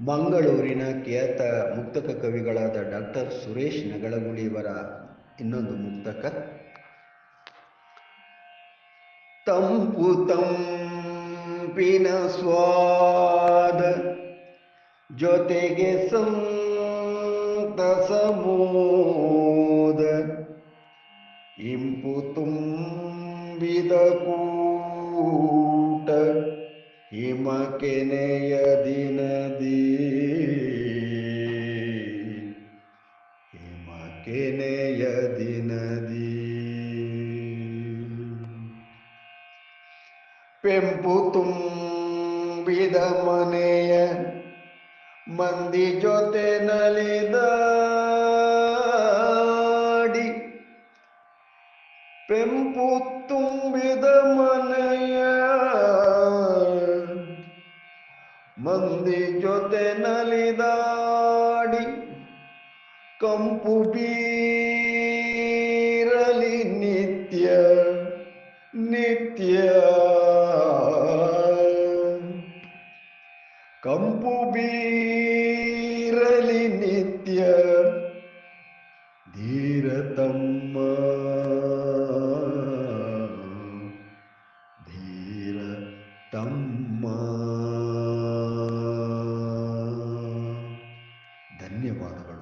ಮಂಗಳೂರಿನ ಖ್ಯಾತ ಮುಕ್ತಕ ಕವಿಗಳಾದ ಡಾಕ್ಟರ್ ಸುರೇಶ್ ನಗಳಗುಳಿಯವರ ಇನ್ನೊಂದು ಮುಕ್ತಕ. ತಂಪು ತಂಪಿನ ಸ್ವಾದ ಜೊತೆಗೆ ಸಂತಸಮೋದ ಇಂಪು ತುಂಬಿದ ಕೂಟ ಹಿಮ ಕೆನೆಯ ಕೆನೆಯ ದಿನದಿ. ಪೆಂಪು ತುಂಬಿದ ಮನೆಯ ಮಂದಿ ಜೊತೆ ನಲಿದಾಡಿ. ಪೆಂಪು ತುಂಬಿದ ಮನೆಯ ಮಂದಿ ಜೊತೆ ನಲಿದಾಡಿ കമ്പുബീരളി നിത്യ നിത്യ. കമ്പുബീരളി നിത്യ ധീരതമ്മ. ധീരതമ്മ. ധന്യവാദങ്ങൾ.